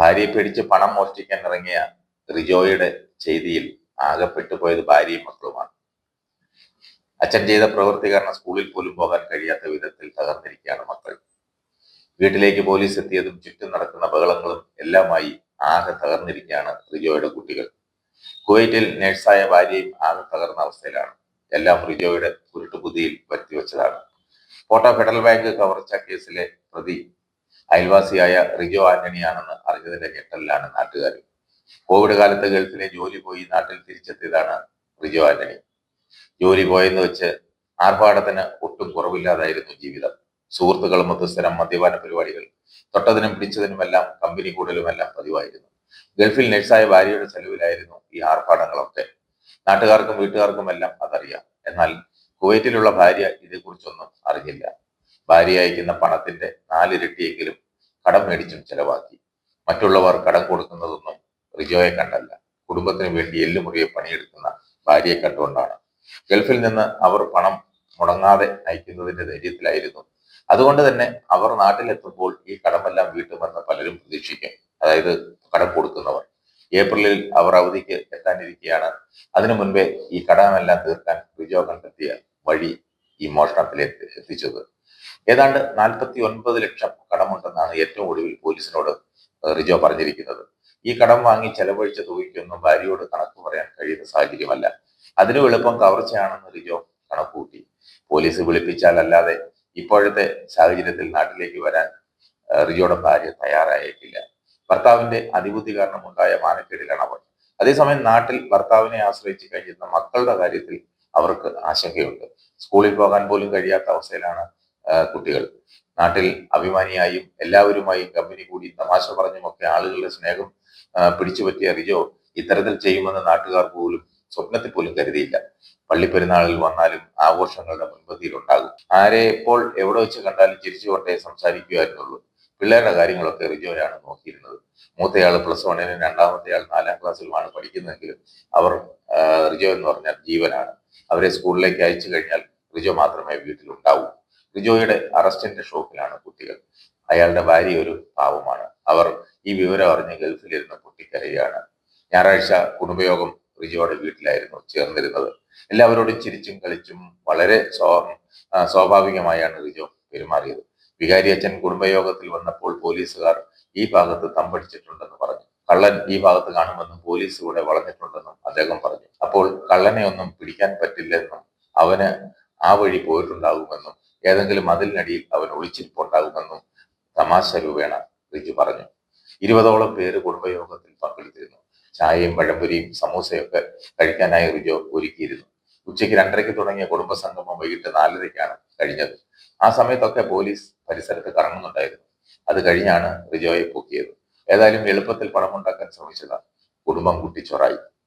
ഭാര്യയെ പേടിച്ച് പണം മോഷ്ടിക്കാൻ ഇറങ്ങിയ റിജോയുടെ ചെയ്തിയിൽ ആകപ്പെട്ടു പോയത് ഭാര്യയും മക്കളുമാണ്. അച്ഛൻ ചെയ്ത പ്രവൃത്തി കാരണം സ്കൂളിൽ പോലും പോകാൻ കഴിയാത്ത വിധത്തിൽ തകർന്നിരിക്കുകയാണ് മക്കൾ. വീട്ടിലേക്ക് പോലീസ് എത്തിയതും ചുറ്റും നടക്കുന്ന ബഹളങ്ങളും എല്ലാമായി ആകെ തകർന്നിരിക്കുകയാണ് റിജോയുടെ കുട്ടികൾ. കുവൈറ്റിൽ നഴ്സായ ഭാര്യയും ആകെ തകർന്ന അവസ്ഥയിലാണ്. എല്ലാം റിജോയുടെ കുരുട്ടുപുതിയിൽ വരുത്തിവെച്ചതാണ്. കോട്ട ഫെഡറൽ ബാങ്ക് കവർച്ച കേസിലെ പ്രതി അയൽവാസിയായ റിജോ ആന്റണിയാണെന്ന് അറിഞ്ഞതിന്റെ ഞെട്ടലിലാണ് നാട്ടുകാർ കോവിഡ് കാലത്ത് ഗൾഫിലെ ജോലി പോയി നാട്ടിൽ തിരിച്ചെത്തിയതാണ് റിജോ ആന്റണി. ജോലി പോയെന്ന് വെച്ച് ആർഭാടത്തിന് ഒട്ടും കുറവില്ലാതായിരുന്നു ജീവിതം. സുഹൃത്തുക്കളും സ്ഥിരം മദ്യപാന പരിപാടികൾ തൊട്ടതിനും പിടിച്ചതിനുമെല്ലാം കമ്പനി കൂടലുമെല്ലാം പതിവായിരുന്നു. ഗൾഫിൽ നഴ്സായ ഭാര്യയുടെ ചെലവിലായിരുന്നു ഈ ആർഭാടങ്ങളൊക്കെ. നാട്ടുകാർക്കും വീട്ടുകാർക്കും എല്ലാം അതറിയാം. എന്നാൽ കുവൈറ്റിലുള്ള ഭാര്യ ഇതേക്കുറിച്ചൊന്നും അറിഞ്ഞില്ല. ഭാര്യ അയക്കുന്ന പണത്തിന്റെ നാലിരട്ടിയെങ്കിലും കടം മേടിച്ചും ചെലവാക്കി. മറ്റുള്ളവർ കടം കൊടുക്കുന്നതൊന്നും റിജോയെ കണ്ടല്ല. കുടുംബത്തിന് വേണ്ടി എല്ലുമുറിയെ പണിയെടുക്കുന്ന ഭാര്യയെ കണ്ടുകൊണ്ടാണ്. ഗൾഫിൽ നിന്ന് അവർ പണം മുടങ്ങാതെ അയക്കുന്നതിന്റെ ധൈര്യത്തിലായിരുന്നു. അതുകൊണ്ട് തന്നെ അവർ നാട്ടിലെത്തുമ്പോൾ ഈ കടമെല്ലാം വീട്ടുമെന്ന് പലരും പ്രതീക്ഷിക്കും. അതായത് കടം കൊടുക്കുന്നവർ. ഏപ്രിലിൽ അവർ അവധിക്ക് എത്താനിരിക്കുകയാണ് അതിനു മുൻപേ ഈ കടമെല്ലാം തീർക്കാൻ റിജോ കണ്ടെത്തിയ വഴി ഈ മോഷണത്തിൽ എത്തിച്ചത്. ഏതാണ്ട് നാൽപ്പത്തി ഒൻപത് ലക്ഷം കടമുണ്ടെന്നാണ് ഏറ്റവും ഒടുവിൽ പോലീസിനോട് റിജോ പറഞ്ഞിരിക്കുന്നത്. ഈ കടം വാങ്ങി ചെലവഴിച്ച തുകയ്ക്കൊന്നും ഭാര്യയോട് കണക്ക് പറയാൻ കഴിയുന്ന സാഹചര്യമല്ല. അതിനും എളുപ്പം കവർച്ചയാണെന്ന് റിജോ കണക്കുകൂട്ടി. പോലീസ് വിളിപ്പിച്ചാൽ അല്ലാതെ ഇപ്പോഴത്തെ സാഹചര്യത്തിൽ നാട്ടിലേക്ക് വരാൻ റിജോയുടെ ഭാര്യ തയ്യാറായേക്കില്ല. ഭർത്താവിന്റെ അതിബുദ്ധി കാരണം ഉണ്ടായ മാനക്കേടിലാണ് അവൾ. അതേസമയം നാട്ടിൽ ഭർത്താവിനെ ആശ്രയിച്ച് കഴിയുന്ന മക്കളുടെ കാര്യത്തിൽ അവർക്ക് ആശങ്കയുണ്ട്. സ്കൂളിൽ പോകാൻ പോലും കഴിയാത്ത അവസ്ഥയിലാണ് കുട്ടികൾ. നാട്ടിൽ അഭിമാനിയായും എല്ലാവരുമായും കമ്പനി കൂടി തമാശ പറഞ്ഞുമൊക്കെ ആളുകളുടെ സ്നേഹം പിടിച്ചു പറ്റിയ റിജോ ഇത്തരത്തിൽ ചെയ്യുമെന്ന് നാട്ടുകാർ പോലും സ്വപ്നത്തിൽ പോലും കരുതിയില്ല. പള്ളിപ്പെരുന്നാളിൽ വന്നാലും ആഘോഷങ്ങളുടെ മുൻപന്തിയിൽ ഉണ്ടാകും. ആരെ എപ്പോൾ എവിടെ വെച്ച് കണ്ടാലും ചിരിച്ചുകൊണ്ടേ സംസാരിക്കുമായിരുന്നുള്ളൂ പിള്ളേരുടെ കാര്യങ്ങളൊക്കെ റിജോയാണ് നോക്കിയിരുന്നത്. മൂത്തയാൾ പ്ലസ് വണ്ണിന് രണ്ടാമത്തെ ആൾ നാലാം ക്ലാസ്സിലുമാണ് പഠിക്കുന്നതെങ്കിലും അവർ റിജോ എന്ന് പറഞ്ഞാൽ ജീവനാണ്. അവരെ സ്കൂളിലേക്ക് അയച്ചു കഴിഞ്ഞാൽ റിജോ മാത്രമേ വീട്ടിലുണ്ടാവൂ. റിജോയുടെ അറസ്റ്റിന്റെ ഷോക്കിലാണ് കുട്ടികൾ. അയാളുടെ ഭാര്യ ഒരു പാവമാണ്. അവർ ഈ വിവരം അറിഞ്ഞ് ഗൾഫിലിരുന്ന് പൊട്ടിക്കരയാണ് ഞായറാഴ്ച കുടുംബയോഗം റിജോയുടെ വീട്ടിലായിരുന്നു ചേർന്നിരുന്നത്. എല്ലാവരോടും ചിരിച്ചും കളിച്ചും വളരെ സ്വാഭാവികമായാണ് റിജോ പെരുമാറിയത്. വികാരി അച്ഛൻ കുടുംബയോഗത്തിൽ വന്നപ്പോൾ പോലീസുകാർ ഈ ഭാഗത്ത് തമ്പടിച്ചിട്ടുണ്ടെന്ന് പറഞ്ഞു. കള്ളൻ ഈ ഭാഗത്ത് കാണുമെന്നും പോലീസ് കൂടെ വളഞ്ഞിട്ടുണ്ടെന്നും അദ്ദേഹം പറഞ്ഞു. അപ്പോൾ കള്ളനെ ഒന്നും പിടിക്കാൻ പറ്റില്ലെന്നും അവന് ആ വഴി പോയിട്ടുണ്ടാകുമെന്നും ഏതെങ്കിലും മതിലിനടിയിൽ അവൻ ഒളിച്ചിരിപ്പുണ്ടാകുമെന്നും തമാശ രൂപേണ റിജു പറഞ്ഞു. ഇരുപതോളം പേര് കുടുംബയോഗത്തിൽ പങ്കെടുത്തിരുന്നു. ചായയും പഴംപൊരിയും സമൂസയൊക്കെ കഴിക്കാനായി റിജു ഒരുക്കിയിരുന്നു. ഉച്ചയ്ക്ക് രണ്ടരയ്ക്ക് തുടങ്ങിയ കുടുംബ സംഗമം വൈകിട്ട് നാലരയ്ക്കാണ് കഴിഞ്ഞത്. ആ സമയത്തൊക്കെ പോലീസ് പരിസരത്ത് കറങ്ങുന്നുണ്ടായിരുന്നു. അത് കഴിഞ്ഞാണ് റിജോയെ പൊക്കിയത്. ഏതായാലും എളുപ്പത്തിൽ പണമുണ്ടാക്കാൻ ശ്രമിച്ചതാണ് കുടുംബം കുട്ടിച്ചോറായി.